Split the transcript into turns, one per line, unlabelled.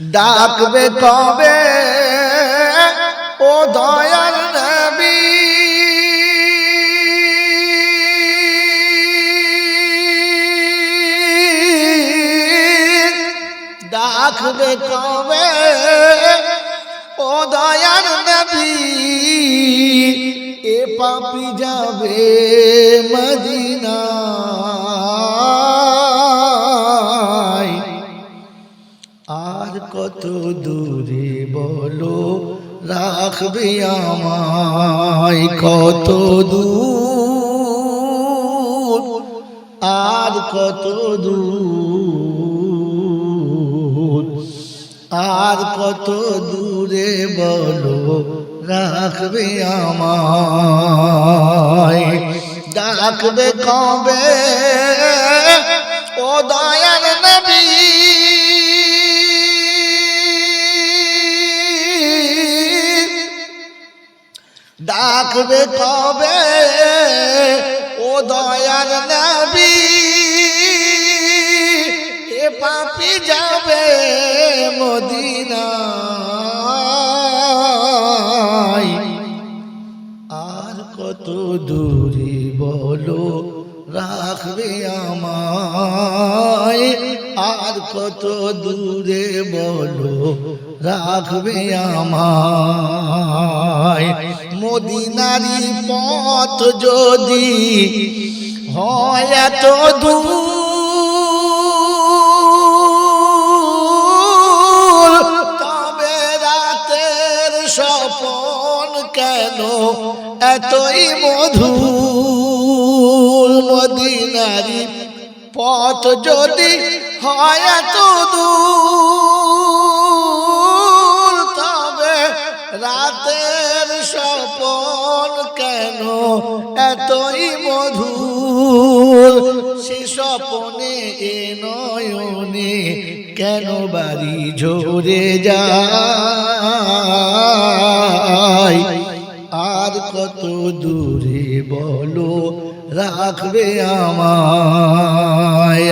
ডাকবে কবে ও দয়াল নবী। ডাকবে কবে ও দয়াল নবী। এ পাপি যাবে মদিনায়। দূরে বলো, রাখবে আমায় কত দূর? আর কত দূর? আর কত দূরে বলো, রাখবে আমায়? ডাকবে কবে? ও দয়াল নবী ডাকবে তবে ও দয়াল নবী, এ পাপি যাবে মদিনায়। আর কত দূরে বলো, রাখবে আমায়। আর কত দূরে বলো, রাখবে আমায়। মদিনারি পথ যদি হয় এত দূর, তবে রাতের স্বপন কেন এতই মধুর? মদিনারি পথ যদি হয় এত দূর রাতের স্বপন কেন এতই মধুর? সে স্বপনে এ নয়নে কেন বাড়ি ঝরে যায়? আর কত দূরে বলো, রাখবে আমায়।